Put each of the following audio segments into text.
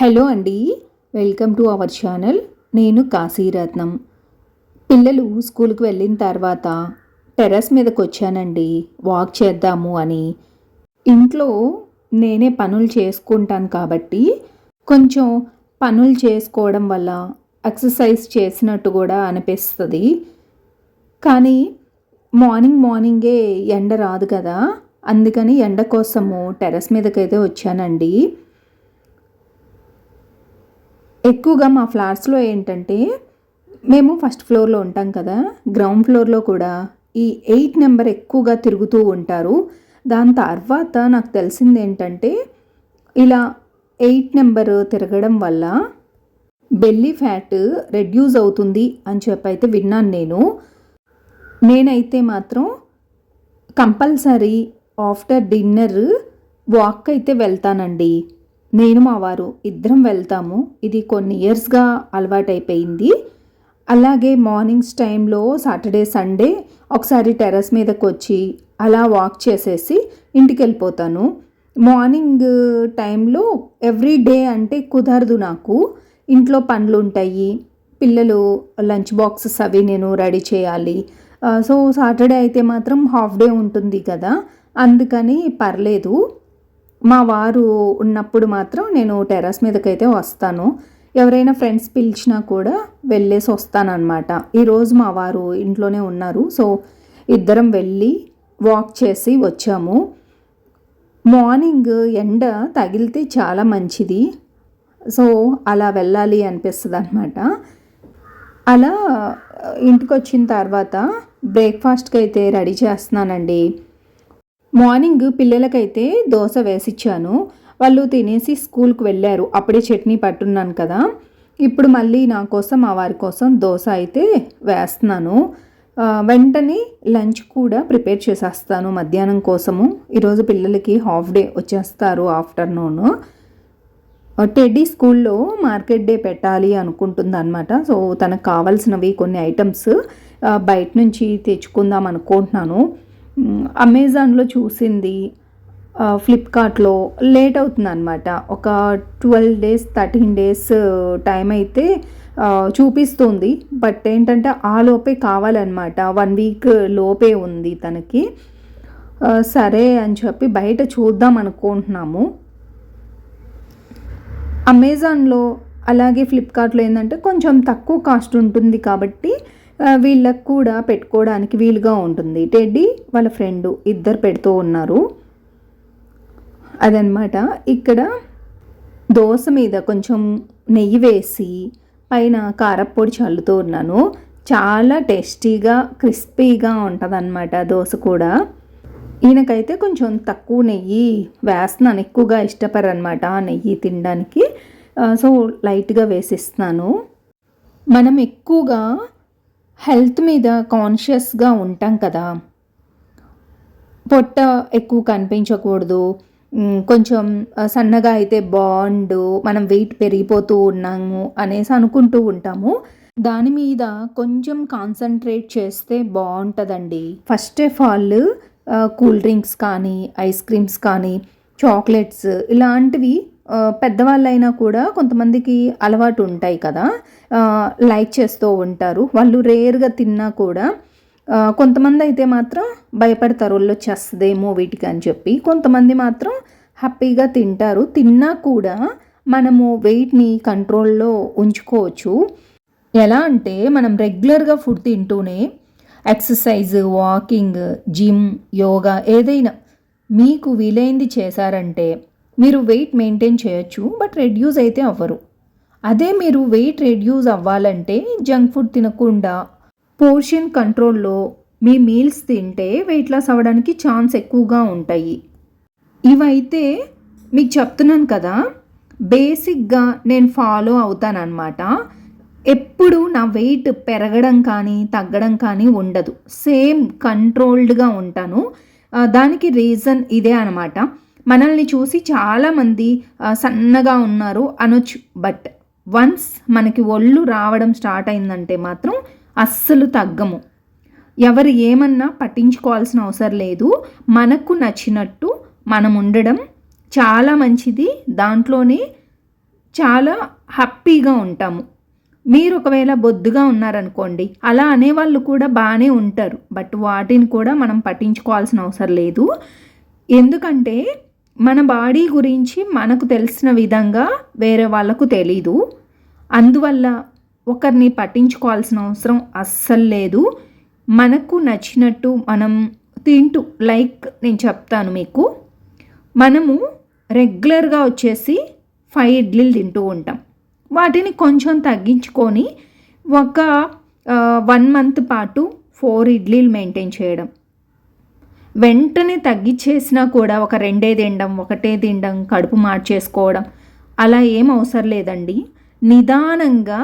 Hello అండి welcome to our channel. నేను కాశీరత్నం పిల్లలు స్కూల్కి వెళ్ళిన తర్వాత టెర్రస్ మీదకి వచ్చానండి వాక్ చేద్దాము అని. ఇంట్లో నేనే పనులు చేసుకుంటాను కాబట్టి కొంచెం పనులు చేసుకోవడం వల్ల ఎక్సర్సైజ్ చేసినట్టు కూడా అనిపిస్తుంది. కానీ మార్నింగ్ మార్నింగే ఎండ రాదు కదా అందుకని ఎండ కోసము టెర్రస్ మీదకైతే వచ్చానండి. ఎక్కువగా మా ఫ్లాట్స్లో ఏంటంటే మేము ఫస్ట్ ఫ్లోర్లో ఉంటాం కదా గ్రౌండ్ ఫ్లోర్లో కూడా ఈ ఎయిట్ నెంబర్ ఎక్కువగా తిరుగుతూ ఉంటారు. దాని తర్వాత నాకు తెలిసింది ఏంటంటే ఇలా ఎయిట్ నెంబర్ తిరగడం వల్ల బెల్లీ ఫ్యాట్ రెడ్యూస్ అవుతుంది అని చెప్పి అయితే విన్నాను నేను. నేనైతే మాత్రం కంపల్సరీ ఆఫ్టర్ డిన్నర్ వాక్ అయితే వెళ్తానండి. నేను మా వారు ఇద్దరం వెళ్తాము. ఇది కొన్ని ఇయర్స్గా అలవాటైపోయింది. అలాగే మార్నింగ్స్ టైంలో సాటర్డే సండే ఒకసారి టెర్రస్ మీదకి వచ్చి అలా వాక్ చేసేసి ఇంటికి వెళ్ళిపోతాను మార్నింగ్ టైంలో ఎవ్రీ డే అంటే కుదరదు నాకు. ఇంట్లో పనులు ఉంటాయి పిల్లలు లంచ్ బాక్సెస్ అవి నేను రెడీ చేయాలి. సో సాటర్డే అయితే మాత్రం హాఫ్ డే ఉంటుంది కదా. అందుకని పర్లేదు. మా వారు ఉన్నప్పుడు మాత్రం నేను టెర్రస్ మీదకైతే వస్తాను. ఎవరైనా ఫ్రెండ్స్ పిలిచినా కూడా వెళ్ళేసి వస్తానన్నమాట. ఈరోజు మా వారు ఇంట్లోనే ఉన్నారు. సో ఇద్దరం వెళ్ళి వాక్ చేసి వచ్చాము. మార్నింగ్ ఎండ తగిలితే చాలా మంచిది. సో అలా వెళ్ళాలి అనిపిస్తుంది అనమాట అలా ఇంటికి వచ్చిన తర్వాత బ్రేక్ఫాస్ట్కి అయితే రెడీ చేస్తున్నానండి. మార్నింగ్ పిల్లలకైతే దోశ వేసిచ్చాను. వాళ్ళు తినేసి స్కూల్కి వెళ్ళారు. అప్పుడే చట్నీ పట్టున్నాను కదా. ఇప్పుడు మళ్ళీ నా కోసం మా వారి కోసం దోశ అయితే వేస్తున్నాను. వెంటనే లంచ్ కూడా ప్రిపేర్ చేసేస్తాను మధ్యాహ్నం కోసము. ఈరోజు పిల్లలకి హాఫ్ డే వచ్చేస్తారు ఆఫ్టర్నూన్. టెడ్డీ స్కూల్లో మార్కెట్ డే పెట్టాలి అనుకుంటుందన్నమాట. సో తనకు కావాల్సినవి కొన్ని ఐటమ్స్ బయట నుంచి తెచ్చుకుందాం అనుకుంటున్నాను. అమెజాన్లో చూసింది ఫ్లిప్కార్ట్లో లేట్ అవుతుంది అనమాట ఒక twelve days thirteen days time అయితే చూపిస్తుంది. బట్ ఏంటంటే ఆ లోపే కావాలన్నమాట. వన్ వీక్ లోపే ఉంది తనకి. సరే అని చెప్పి బయట చూద్దాం అనుకుంటున్నాము. అమెజాన్లో అలాగే ఫ్లిప్కార్ట్లో ఏంటంటే కొంచెం తక్కువ కాస్ట్ ఉంటుంది కాబట్టి వీళ్ళకు కూడా పెట్టుకోవడానికి వీలుగా ఉంటుంది. టెడ్డీ వాళ్ళ ఫ్రెండ్ ఇద్దరు పెడుతూ ఉన్నారు. అదనమాట ఇక్కడ దోశ మీద కొంచెం నెయ్యి వేసి పైన కారప్పొడి చల్లుతూ ఉన్నాను. చాలా టేస్టీగా క్రిస్పీగా ఉంటుంది దోశ కూడా. ఈయనకైతే కొంచెం తక్కువ నెయ్యి వేస్తున్నాను ఎక్కువగా ఇష్టపడరనమాట నెయ్యి తినడానికి. సో లైట్గా వేసిస్తున్నాను. మనం ఎక్కువగా హెల్త్ మీద కాన్షియస్గా ఉంటాం కదా. పొట్ట ఎక్కువ కనిపించకూడదు. కొంచెం సన్నగా అయితే బాండు మనం వెయిట్ పెరిగిపోతూ ఉన్నాము అనేసి అనుకుంటూ ఉంటాము. దాని మీద కొంచెం కాన్సన్ట్రేట్ చేస్తే బాగుంటుందండి. First of all cool drinks కానీ ఐస్ క్రీమ్స్ కానీ చాక్లెట్స్ ఇలాంటివి పెద్దవాళ్ళైనా కూడా కొంతమందికి అలవాటు ఉంటాయి కదా. లైక్ చేస్తూ ఉంటారు. వాళ్ళు రేర్గా తిన్నా కూడా కొంతమంది అయితే మాత్రం భయపడతారు వాళ్ళు వచ్చేస్తుందేమో వీటికి అని చెప్పి. కొంతమంది మాత్రం హ్యాపీగా తింటారు. తిన్నా కూడా మనము వెయిట్ని కంట్రోల్లో ఉంచుకోవచ్చు. ఎలా అంటే మనం రెగ్యులర్గా ఫుడ్ తింటూనే ఎక్సర్సైజ్ వాకింగ్ జిమ్ యోగా ఏదైనా మీకు వీలైంది చేశారంటే మీరు వెయిట్ మెయింటైన్ చేయొచ్చు బట్ రెడ్యూస్ అయితే అవ్వరు. అదే మీరు వెయిట్ రెడ్యూస్ అవ్వాలంటే జంక్ ఫుడ్ తినకుండా పోర్షన్ కంట్రోల్లో మీ మీల్స్ తింటే వెయిట్ లాస్ అవ్వడానికి ఛాన్స్ ఎక్కువగా ఉంటాయి. ఇవైతే మీకు చెప్తున్నాను కదా బేసిక్గా నేను ఫాలో అవుతానన్నమాట ఎప్పుడు నా వెయిట్ పెరగడం కానీ తగ్గడం కానీ ఉండదు. సేమ్ కంట్రోల్డ్గా ఉంటాను. దానికి రీజన్ ఇదే అనమాట మనల్ని చూసి చాలామంది సన్నగా ఉన్నారు అనొచ్చు. బట్ వన్స్ మనకి ఒళ్ళు రావడం స్టార్ట్ అయిందంటే మాత్రం అస్సలు తగ్గము. ఎవరు ఏమన్నా పట్టించుకోవాల్సిన అవసరం లేదు. మనకు నచ్చినట్టు మనం ఉండడం చాలా మంచిది. దాంట్లోనే చాలా హ్యాపీగా ఉంటాము. మీరు ఒకవేళ బొద్దుగా ఉన్నారనుకోండి అలా అనేవాళ్ళు కూడా బాగానే ఉంటారు. బట్ వాటిని కూడా మనం పట్టించుకోవాల్సిన అవసరం లేదు. ఎందుకంటే మన బాడీ గురించి మనకు తెలిసిన విధంగా వేరే వాళ్ళకు తెలీదు. అందువల్ల ఒకరిని పట్టించుకోవాల్సిన అవసరం అస్సలు లేదు. మనకు నచ్చినట్టు మనం తింటూ లైక్ నేను చెప్తాను మీకు. మనము రెగ్యులర్గా వచ్చేసి ఫైవ్ ఇడ్లీలు తింటూ ఉంటాం. వాటిని కొంచెం తగ్గించుకొని ఒక వన్ మంత్ పాటు ఫోర్ ఇడ్లీలు మెయింటైన్ చేయడం. వెంటనే తగ్గించేసినా కూడా ఒక రెండే తినడం ఒకటే తినడం కడుపు మార్చేసుకోవడం అలా ఏం అవసరం లేదండి. నిదానంగా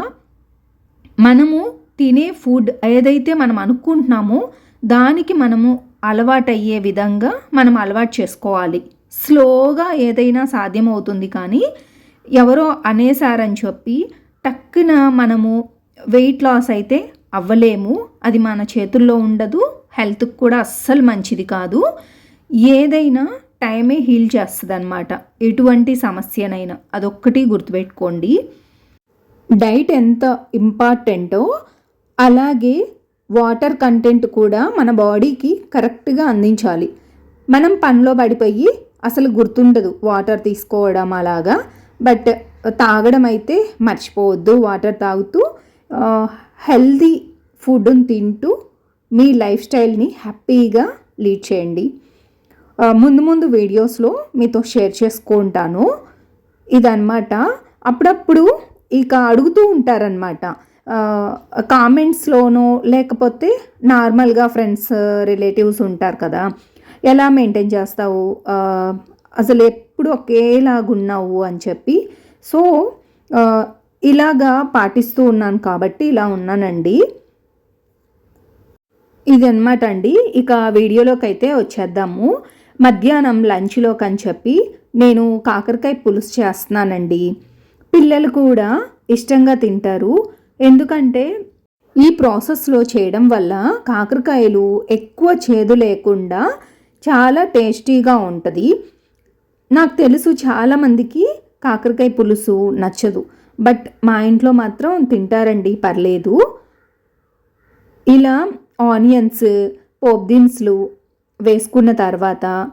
మనము తినే ఫుడ్ ఏదైతే మనం అనుకుంటున్నామో దానికి మనము అలవాటయ్యే విధంగా మనం అలవాటు చేసుకోవాలి. స్లోగా ఏదైనా సాధ్యమవుతుంది కానీ ఎవరో అనేసారని చెప్పి టక్కున మనము వెయిట్ లాస్ అయితే అవ్వలేము. అది మన చేతుల్లో ఉండదు. హెల్త్కి కూడా అస్సలు మంచిది కాదు. ఏదైనా టైమే హీల్ చేస్తుంది అనమాట ఎటువంటి సమస్యనైనా అదొక్కటి గుర్తుపెట్టుకోండి. డైట్ ఎంత ఇంపార్టెంటో అలాగే వాటర్ కంటెంట్ కూడా మన బాడీకి కరెక్ట్గా అందించాలి. మనం పనిలో పడిపోయి అసలు గుర్తుండదు వాటర్ తీసుకోవడం అలాగా. బట్ తాగడం అయితే మర్చిపోవద్దు వాటర్ తాగుతూ హెల్దీ ఫుడ్ని తింటూ మీ లైఫ్ స్టైల్ని హ్యాపీగా లీడ్ చేయండి. ముందు ముందు వీడియోస్లో మీతో షేర్ చేసుకుంటాను. ఇదన్నమాట. అప్పుడప్పుడు ఇక అడుగుతూ ఉంటారనమాట కామెంట్స్లోనో లేకపోతే నార్మల్గా ఫ్రెండ్స్ రిలేటివ్స్ ఉంటారు కదా. ఎలా మెయింటైన్ చేస్తావు? అసలు ఎప్పుడు ఒకేలాగున్నావు అని చెప్పి. సో ఇలాగా పాటిస్తూ ఉన్నాను కాబట్టి ఇలా ఉన్నానండి. ఇది అండి. ఇక వీడియోలోకి అయితే వచ్చేద్దాము. మధ్యాహ్నం లంచ్లోకి అని చెప్పి నేను కాకరకాయ పులుసు చేస్తున్నానండి. పిల్లలు కూడా ఇష్టంగా తింటారు. ఎందుకంటే ఈ ప్రాసెస్లో చేయడం వల్ల కాకరకాయలు ఎక్కువ చేదు లేకుండా చాలా టేస్టీగా ఉంటుంది. నాకు తెలుసు చాలామందికి కాకరకాయ పులుసు నచ్చదు. బట్ మా ఇంట్లో మాత్రం తింటారండి పర్లేదు. ఇలా ఆనియన్స్ పోప్ దినుసులు వేసుకున్న తర్వాత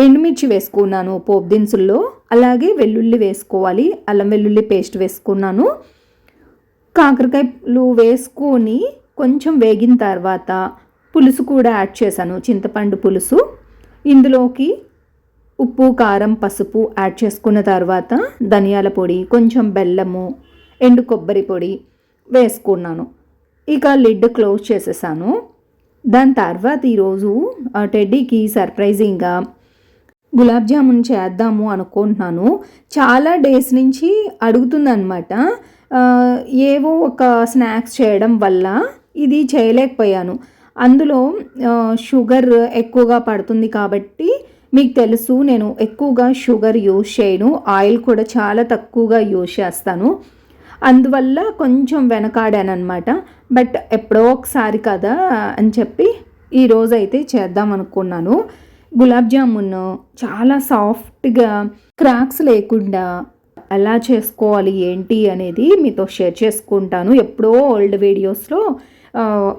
ఎండుమిర్చి వేసుకున్నాను పోప్ దినుసుల్లో. అలాగే వెల్లుల్లి వేసుకోవాలి. అల్లం వెల్లుల్లి పేస్ట్ వేసుకున్నాను. కాకరకాయలు వేసుకొని కొంచెం వేగిన తర్వాత పులుసు కూడా యాడ్ చేశాను. చింతపండు పులుసు. ఇందులోకి ఉప్పు కారం పసుపు యాడ్ చేసుకున్న తర్వాత ధనియాల పొడి కొంచెం బెల్లము ఎండు కొబ్బరి పొడి వేసుకున్నాను. ఇక లిడ్ క్లోజ్ చేసేసాను. దాని తర్వాత ఈరోజు టెడ్డీకి సర్ప్రైజింగ్గా గులాబ్ జామున్ చేద్దాము అనుకుంటున్నాను. చాలా డేస్ నుంచి అడుగుతుందనమాట ఏవో ఒక స్నాక్స్ చేయడం వల్ల ఇది చేయలేకపోయాను. అందులో షుగర్ ఎక్కువగా పడుతుంది కాబట్టి మీకు తెలుసు నేను ఎక్కువగా షుగర్ యూజ్ చేయను. ఆయిల్ కూడా చాలా తక్కువగా యూజ్ చేస్తాను. అందువల్ల కొంచెం వెనకాడాను అనమాట బట్ ఎప్పుడో ఒకసారి కదా అని చెప్పి ఈరోజు అయితే చేద్దాం అనుకున్నాను. గులాబ్ జామున్ చాలా సాఫ్ట్గా క్రాక్స్ లేకుండా ఎలా చేసుకోవాలి ఏంటి అనేది మీతో షేర్ చేసుకుంటాను. ఎప్పుడో ఓల్డ్ వీడియోస్లో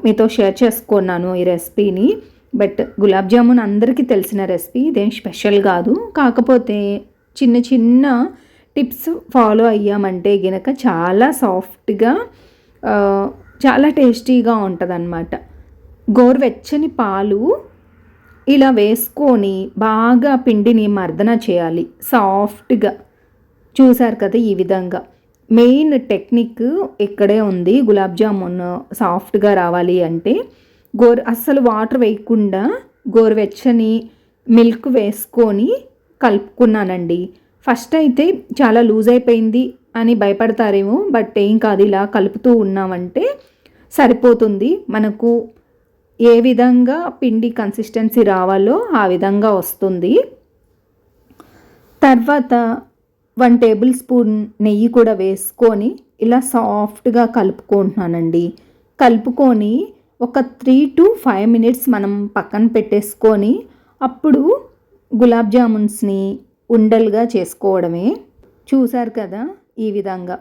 మీతో షేర్ చేసుకున్నాను ఈ రెసిపీని. బట్ గులాబ్ జామున్ అందరికీ తెలిసిన రెసిపీ ఇదేం స్పెషల్ కాదు. కాకపోతే చిన్న చిన్న టిప్స్ ఫాలో అయ్యామంటే గనక చాలా సాఫ్ట్గా చాలా టేస్టీగా ఉంటుందన్నమాట. గోరువెచ్చని పాలు ఇలా వేసుకొని బాగా పిండిని మర్దన చేయాలి సాఫ్ట్గా. చూసారు కదా ఈ విధంగా. మెయిన్ టెక్నిక్ ఇక్కడే ఉంది గులాబ్ జామున్ సాఫ్ట్గా రావాలి అంటే. గోరు అస్సలు వాటర్ వేయకుండా గోరువెచ్చని మిల్క్ వేసుకొని కలుపుకున్నానండి. ఫస్ట్ అయితే చాలా లూజ్ అయిపోయింది అని భయపడతారేమో బట్ ఏం కాదు ఇలా కలుపుతూ ఉన్నామంటే సరిపోతుంది. మనకు ఏ విధంగా పిండి కన్సిస్టెన్సీ రావాలో ఆ విధంగా వస్తుంది. తర్వాత వన్ టేబుల్ స్పూన్ నెయ్యి కూడా వేసుకొని ఇలా సాఫ్ట్గా కలుపుకుంటున్నానండి. కలుపుకొని ఒక త్రీ టు ఫైవ్ మినిట్స్ మనం పక్కన పెట్టేసుకొని అప్పుడు గులాబ్ జామున్స్ని ఉండలుగా చేసుకోవడమే. చూసారు కదా? ఈ విధంగా.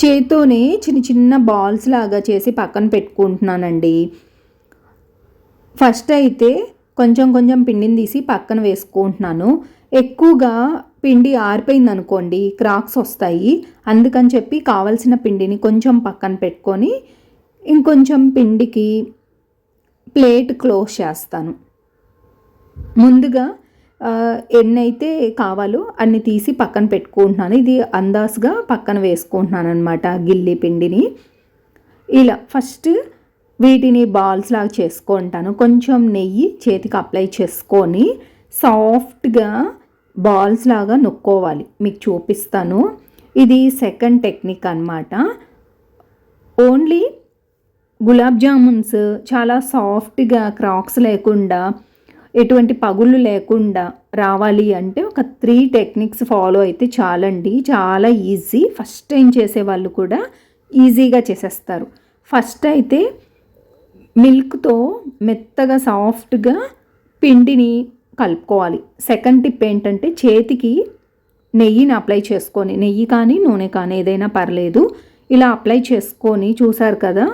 చేత్తోనే చిన్న చిన్న బాల్స్ లాగా చేసి పక్కన పెట్టుకుంటున్నానండి. ఫస్ట్ అయితే కొంచెం కొంచెం పిండిని తీసి పక్కన వేసుకుంటున్నాను. ఎక్కువగా పిండి ఆరిపోయింది అనుకోండి క్రాక్స్ వస్తాయి. అందుకని చెప్పి కావలసిన పిండిని కొంచెం పక్కన పెట్టుకొని ఇంకొంచెం పిండికి ప్లేట్ క్లోజ్ చేస్తాను. ముందుగా ఎన్నైతే ఎన్ని అయితే కావాలో అన్ని తీసి పక్కన పెట్టుకుంటున్నాను. ఇది అందాజుగా పక్కన వేసుకుంటున్నాను అనమాట గిల్లి పిండిని. ఇలా ఫస్ట్ వీటిని బాల్స్ లాగా చేసుకుంటాను. కొంచెం నెయ్యి చేతికి అప్లై చేసుకొని సాఫ్ట్గా బాల్స్ లాగా నొక్కోవాలి. మీకు చూపిస్తాను. ఇది సెకండ్ టెక్నిక్ అన్నమాట. ఓన్లీ గులాబ్ జామున్స్ చాలా సాఫ్ట్గా క్రాక్స్ లేకుండా ఎటువంటి పగుళ్ళు లేకుండా రావాలి అంటే ఒక త్రీ టెక్నిక్స్ ఫాలో అయితే చాలండి. చాలా ఈజీ ఫస్ట్ టైం చేసే వాళ్ళు కూడా ఈజీగా చేసేస్తారు. ఫస్ట్ అయితే మిల్క్తో మెత్తగా సాఫ్ట్గా పిండిని కలుపుకోవాలి. సెకండ్ టిప్ ఏంటంటే చేతికి నెయ్యిని అప్లై చేసుకొని నెయ్యి కానీ నూనె కానీ ఏదైనా పర్లేదు ఇలా అప్లై చేసుకొని చూసారు కదా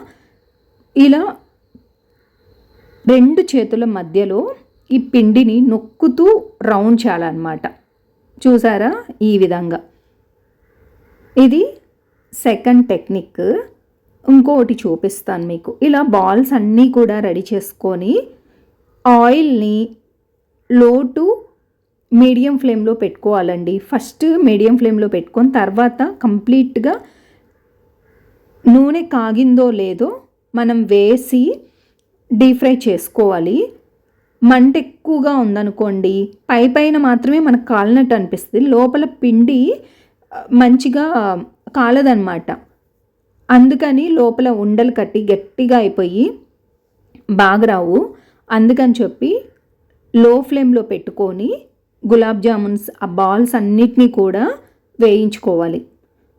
ఇలా రెండు చేతుల మధ్యలో ఈ పిండిని నొక్కుతూ రౌండ్ చేయాలన్నమాట. చూసారా? ఈ విధంగా. ఇది సెకండ్ టెక్నిక్. ఇంకోటి చూపిస్తాను మీకు. ఇలా బాల్స్ అన్నీ కూడా రెడీ చేసుకొని ఆయిల్ని లో టు మీడియం ఫ్లేమ్లో పెట్టుకోవాలండి. ఫస్ట్ మీడియం ఫ్లేమ్లో పెట్టుకొని తర్వాత కంప్లీట్గా నూనె కాగిందో లేదో మనం వేసి డీప్ ఫ్రై చేసుకోవాలి. మంట ఎక్కువగా ఉందనుకోండి పై పైన మాత్రమే మనకు కాలినట్టు అనిపిస్తుంది. లోపల పిండి మంచిగా కాలదనమాట అందుకని లోపల ఉండలు కట్టి గట్టిగా అయిపోయి బాగా రావు. అందుకని చెప్పి లో ఫ్లేమ్లో పెట్టుకొని గులాబ్ జామున్స్ ఆ బాల్స్ అన్నిటినీ కూడా వేయించుకోవాలి.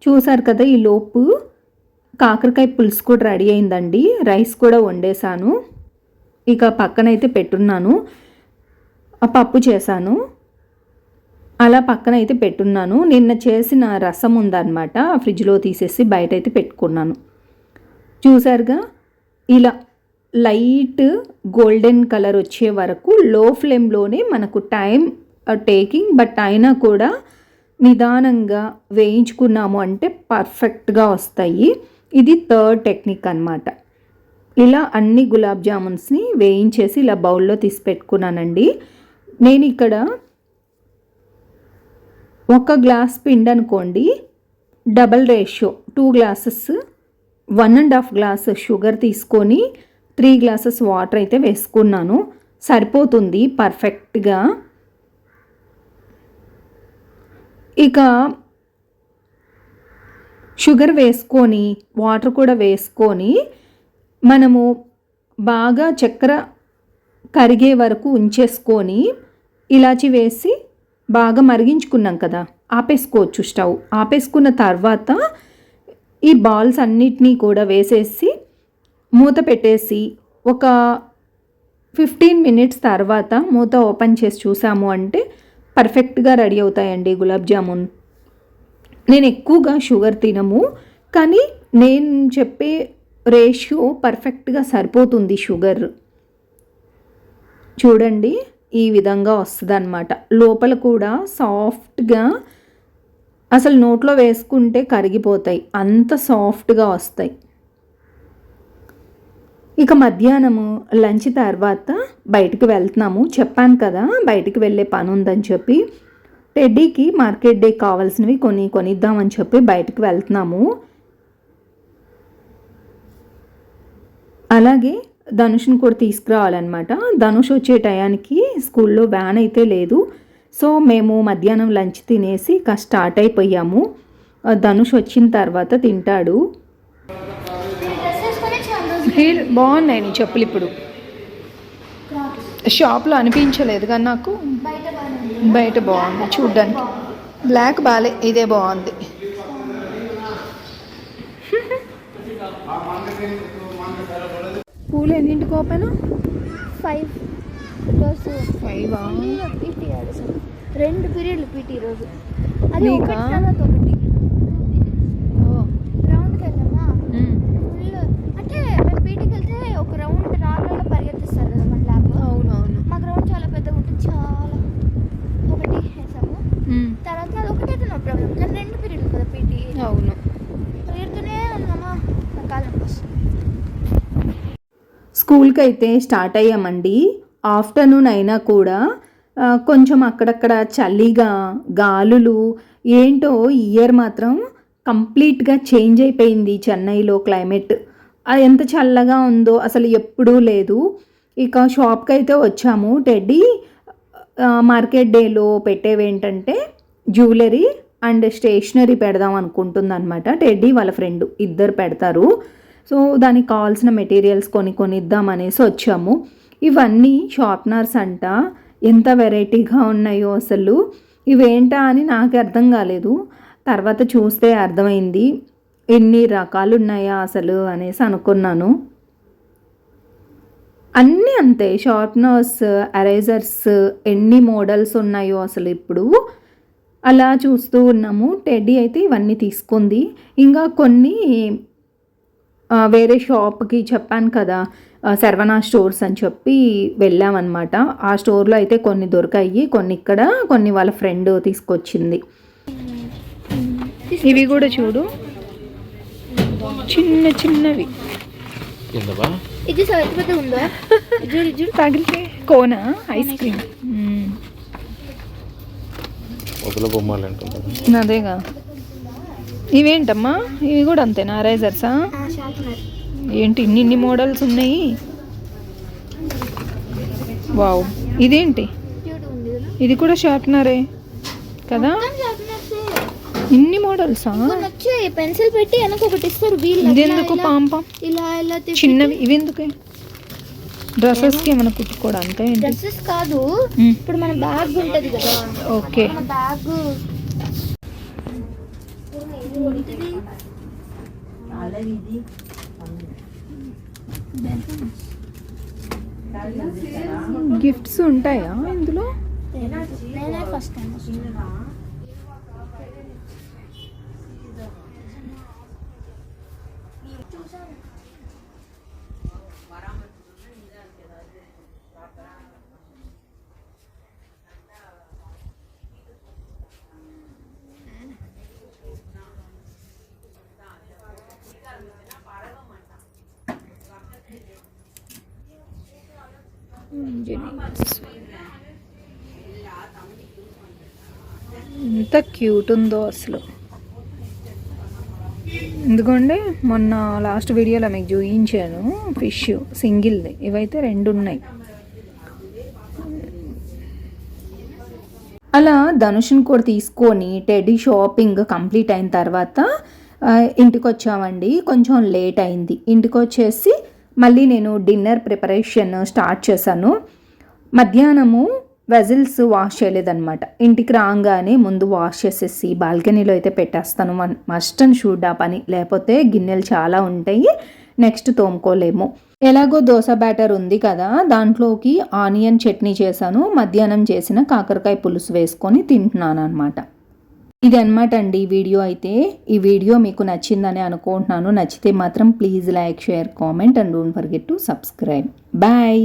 చూసారు కదా ఈ లోపు కాకరకాయ పులుసు కూడా రెడీ అయిందండి. రైస్ కూడా వండేసాను. ఇక పక్కనైతే పెట్టున్నాను. ఆ పప్పు చేశాను. అలా పక్కన అయితే పెట్టున్నాను. నిన్న చేసిన రసం ఉందన్నమాట. ఫ్రిడ్జ్లో తీసేసి బయట అయితే పెట్టుకున్నాను. చూసారుగా? ఇలా లైట్ గోల్డెన్ కలర్ వచ్చే వరకు లో ఫ్లేమ్లోనే మనకు టైం టేకింగ్ బట్ అయినా కూడా నిదానంగా వేయించుకున్నాము అంటే పర్ఫెక్ట్గా వస్తాయి. ఇది థర్డ్ టెక్నిక్ అన్నమాట. ఇలా అన్ని గులాబ్ జామున్స్ని వేయించేసి ఇలా బౌల్లో తీసి పెట్టుకున్నానండి. నేను ఇక్కడ ఒక గ్లాస్ పిండి అనుకోండి double ratio two glasses one and half glass sugar తీసుకొని త్రీ గ్లాసెస్ వాటర్ అయితే వేసుకున్నాను. సరిపోతుంది పర్ఫెక్ట్గా. ఇక షుగర్ వేసుకొని వాటర్ కూడా వేసుకొని మనము బాగా చక్కెర కరిగే వరకు ఉంచేసుకొని ఇలాచి వేసి బాగా మరిగించుకున్నాం కదా ఆపేసుకోవచ్చు స్టవ్. ఆపేసుకున్న తర్వాత ఈ బాల్స్ అన్నిటినీ కూడా వేసేసి మూత పెట్టేసి ఒక ఫిఫ్టీన్ మినిట్స్ తర్వాత మూత ఓపెన్ చేసి చూసాము అంటే పర్ఫెక్ట్గా రెడీ అవుతాయండి గులాబ్ జామున్. నేను ఎక్కువగా షుగర్ తినము కానీ నేను చెప్పే రేషియో పర్ఫెక్ట్గా సరిపోతుంది షుగర్. చూడండి ఈ విధంగా వస్తుంది అనమాట లోపల కూడా సాఫ్ట్గా అసలు నోట్లో వేసుకుంటే కరిగిపోతాయి. అంత సాఫ్ట్గా వస్తాయి. ఇక మధ్యాహ్నము లంచ్ తర్వాత బయటికి వెళ్తున్నాము. చెప్పాను కదా బయటికి వెళ్ళే పని ఉందని చెప్పి. టెడ్డీకి మార్కెట్ డే కావాల్సినవి కొన్ని కొనిద్దామని చెప్పి బయటికి వెళ్తున్నాము. అలాగే ధనుష్ని కూడా తీసుకురావాలన్నమాట. ధనుష్ వచ్చే టయానికి స్కూల్లో వ్యాన్ అయితే లేదు. సో మేము మధ్యాహ్నం లంచ్ తినేసి ఇక స్టార్ట్ అయిపోయాము. ధనుష్ వచ్చిన తర్వాత తింటాడు. బాగున్నాయి నీ చెప్పులు ఇప్పుడు. షాప్లో అనిపించలేదు కానీ నాకు. బయట బాగుంది చూడ్డానికి. బ్లాక్ బాలే ఇదే బాగుంది. పూలు ఎన్నింటికి ఓపెన్ ఫైవ్ రోజు ఫైవ్ పీటీ ఆడేసాను రెండు పీరియడ్లు పీటీ రోజు. అది? ఒకటి తర్వాత స్కూల్కి అయితే స్టార్ట్ అయ్యామండి. ఆఫ్టర్నూన్ అయినా కూడా కొంచెం అక్కడక్కడ చలిగా గాలులు ఏంటో ఇయర్ మాత్రం కంప్లీట్గా చేంజ్ అయిపోయింది చెన్నైలో క్లైమేట్. ఎంత చల్లగా ఉందో అసలు ఎప్పుడూ లేదు. ఇక షాప్కి అయితే వచ్చాము. టెడ్డీ మార్కెట్ డేలో పెట్టేవి ఏంటంటే జ్యువెలరీ అండ్ స్టేషనరీ పెడదాం అనుకుంటుంది అనమాట టెడ్డీ వాళ్ళ ఫ్రెండ్ ఇద్దరు పెడతారు. సో దానికి కావాల్సిన మెటీరియల్స్ కొని కొని ఇద్దామనేసి వచ్చాము. ఇవన్నీ షార్ప్నర్స్ అంట. ఎంత వెరైటీగా ఉన్నాయో అసలు. ఇవేంటా అని నాకు అర్థం కాలేదు. తర్వాత చూస్తే అర్థమైంది. ఎన్ని రకాలు ఉన్నాయా అసలు అనేసి అనుకున్నాను. అన్నీ అంతే. షార్ప్నర్స్ ఎరేజర్స్ ఎన్ని మోడల్స్ ఉన్నాయో అసలు ఇప్పుడు. అలా చూస్తూ ఉన్నాము. టెడ్డీ అయితే ఇవన్నీ తీసుకుంది. ఇంకా కొన్ని వేరే షాప్కి చెప్పాను కదా ఆ, శర్వణ స్టోర్స్ అని చెప్పి వెళ్ళామన్నమాట. ఆ స్టోర్లో అయితే కొన్ని దొరికాయి కొన్ని ఇక్కడ కొన్ని వాళ్ళ ఫ్రెండ్ తీసుకొచ్చింది. ఇవి కూడా చూడు. చిన్న చిన్నవి. తగిలితే కోన? Ice cream. అదేగా. ఇవేంటమ్మా? ఇవి కూడా అంతేనా రైజర్సా ఏంటి ఇన్ని ఇన్ని మోడల్స్ ఉన్నాయి? వావ్. ఇదేంటి? ఇది కూడా షార్ప్నరే కదా? ఇన్ని మోడల్సా? పెన్సిల్ పెట్టి వెనక ఒకటి ఇస్తారు. ఇదెందుకు పాంపం? ఇలా ఇలా చిన్నవి. ఇవి ఎందుకే డ్రెస్సెస్కి ఏమైనా కుట్టుకోవడానికా డ్రెస్సెస్ కాదు. ఇప్పుడు మన బ్యాగ్ ఉంటది కదా. ఓకే. మన గిఫ్ట్స్ ఉంటాయా ఇందులో? నేనే ఫస్ట్ ఎంత క్యూట్ ఉందో అసలు. ఎందుకంటే మొన్న లాస్ట్ వీడియోలో మీకు చూపించాను ఫిష్ సింగిల్ది. ఇవైతే రెండు ఉన్నాయి అలా ధనుష్ని కూడా తీసుకొని టెడీ షాపింగ్ కంప్లీట్ అయిన తర్వాత ఇంటికి వచ్చామండి కొంచెం లేట్ అయింది. ఇంటికి వచ్చేసి మళ్ళీ నేను డిన్నర్ ప్రిపరేషన్ స్టార్ట్ చేశాను. మధ్యాహ్నము వెజిల్స్ వాష్ చేయలేదన్నమాట. ఇంటికి రాగానే ముందు వాష్ చేసేసి బాల్కనీలో అయితే పెట్టేస్తాను. వన్ మస్ట్ అండ్ షూడ్ ఆ పని. లేకపోతే గిన్నెలు చాలా ఉంటాయి. నెక్స్ట్ తోముకోలేము. ఎలాగో దోశ బ్యాటర్ ఉంది కదా దాంట్లోకి ఆనియన్ చట్నీ చేశాను. మధ్యాహ్నం చేసిన కాకరకాయ పులుసు వేసుకొని తింటున్నాను అనమాట ఇది అనమాట అండి ఈ వీడియో అయితే. ఈ వీడియో మీకు నచ్చిందని అనుకుంటున్నాను. నచ్చితే మాత్రం please like share comment and don't forget to subscribe. Bye!